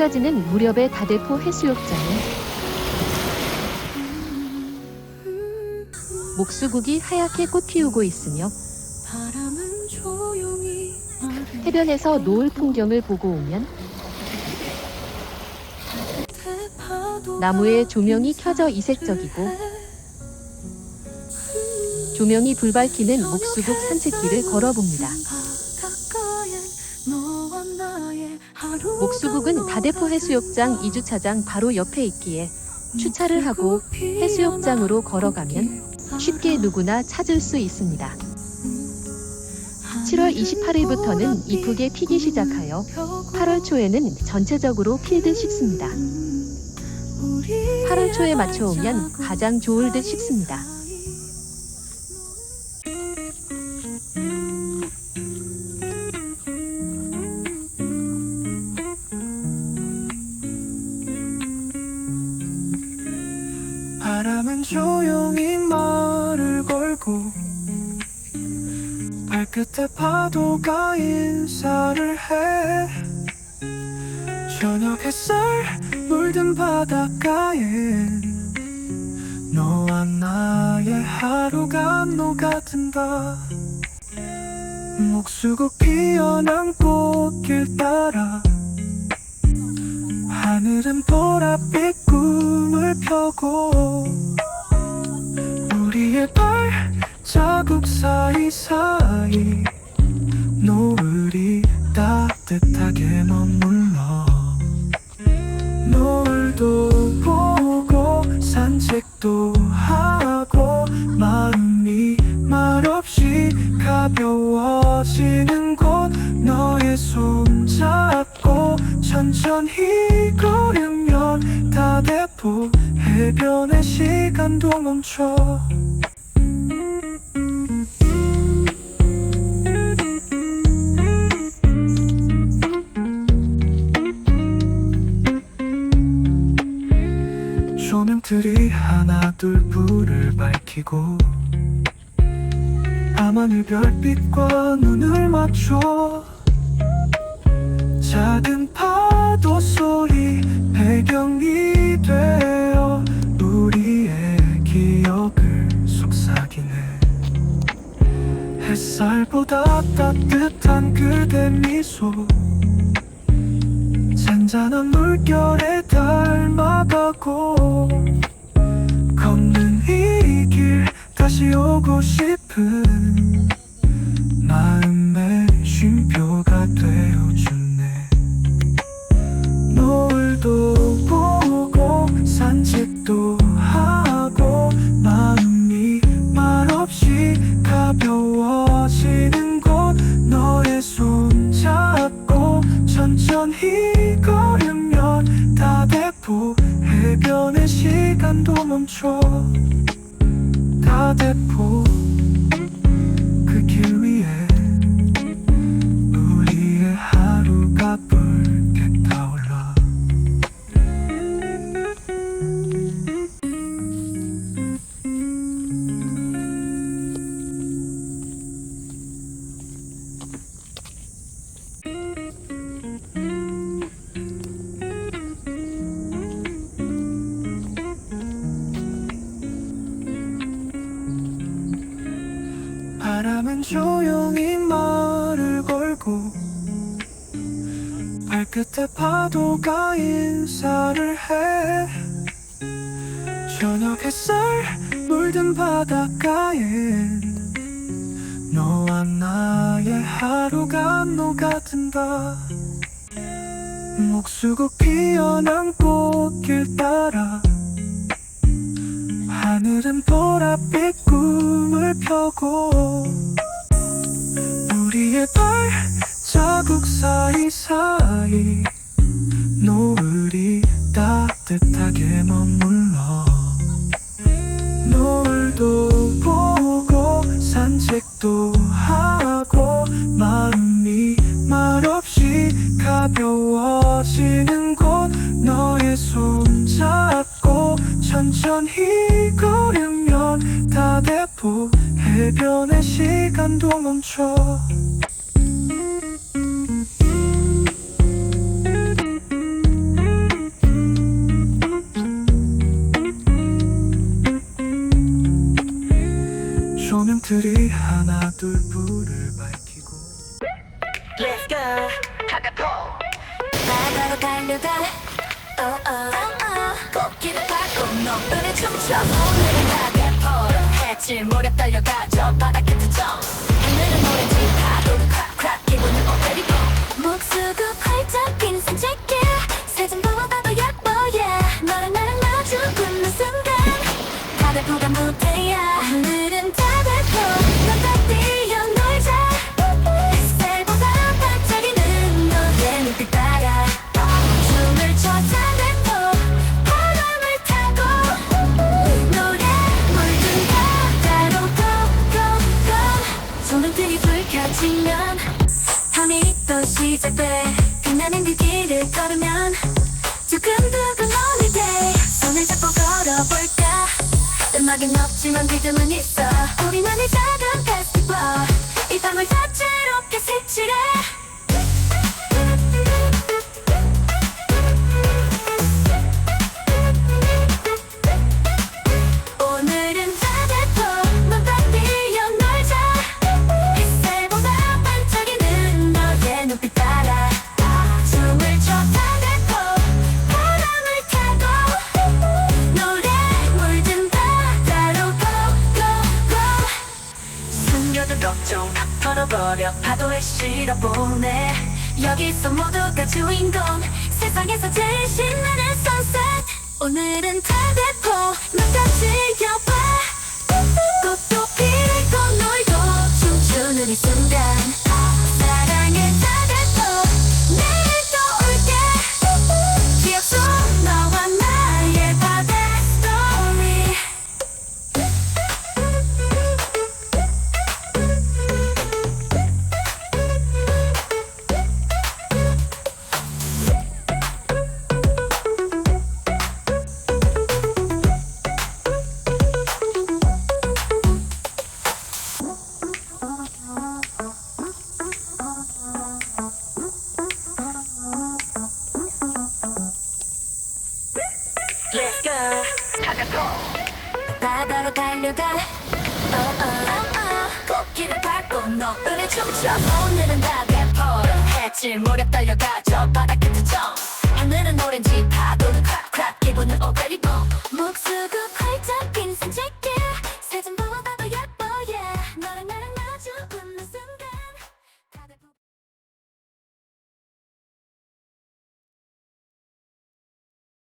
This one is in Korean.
해가 지는 무렵의 다대포 해수욕장은 목수국이 하얗게 꽃 피우고 있으며 해변에서 노을 풍경을 보고 오면 나무에 조명이 켜져 이색적이고 조명이 불밝히는 목수국 산책길을 걸어봅니다. 목수국은 다대포 해수욕장 2주차장 바로 옆에 있기에 주차를 하고 해수욕장으로 걸어가면 쉽게 누구나 찾을 수 있습니다. 7월 28일부터는 이쁘게 피기 시작하여 8월 초에는 전체적으로 필 듯 식습니다. 8월 초에 맞춰오면 가장 좋을 듯 싶습니다. 조용히 말을 걸고 발끝에 파도가 인사를 해. 저녁 햇살 물든 바닷가엔 너와 나의 하루가 녹아든다. 목수국 피어난 꽃길 따라 하늘은 보랏빛 꿈을 펴고 우리의 발자국 사이사이 노을이 따뜻하게 머물러 노을도 보고 산책도 하고 마음이 말없이 가벼워지는 곳 너의 손 잡고 천천히 걸으면 다 대포 해변의 시간도 멈춰 조명들이 하나 둘 불을 밝히고 밤하늘 별빛과 눈을 맞춰 작은 파도 소리 배경이 되어 우리의 기억을 속삭이네. 햇살보다 따뜻한 그대 미소 잔잔한 물결에 닮아가고 다시 오고 싶은 마음의 쉼표가 되어주네. 노을도 보고 산책도 하고 마음이 말없이 가벼워지는 곳 너의 손 잡고 천천히 걸으면 다 대포 해변의 시간도 멈춰 다대포 발끝에 파도가 인사를 해. 저녁 햇살 물든 바닷가엔 너와 나의 하루가 녹아든다. 목수국 피어난 꽃길 따라 하늘은 보랏빛 꿈을 펴고 우리의 발 자국 사이사이 노을이 따뜻하게 머물러 노을도 보고 산책도 하고 마음이 말없이 가벼워지는 곳 너의 손 잡고 천천히 걸으면 다 대포 해변의 시간도 멈춰 별들이 하나 둘 불을 밝히고. Let's go. 가가포. 바다로 달려가. oh, oh, oh. 꽃길을 밟고 너를 춤춰. 오늘은 가게포로 해질 모래 달려가. 저 바다 끝에 하늘은 오렌지 파도는 콱콱 기분은 오페리고. 목수고 활짝 핀 산책 두근두근 오늘day 손을 잡고 걸어볼까? 음악은 없지만 리듬은 있어. 우리만의 작은 페스티벌 이 밤을 다채롭게 색칠해 버려. 파도에 실어보내. 여기서 모두가 주인공. 세상에서 제일 신나는 sunset. 오늘 Let's go 바다로 달려가. oh, oh, oh. 꽃길을 밟고 너를 춤춰. 오늘은 가게포로 해질 모래 달려가. 저 바다 끝에 저 하늘은 오렌지 파도는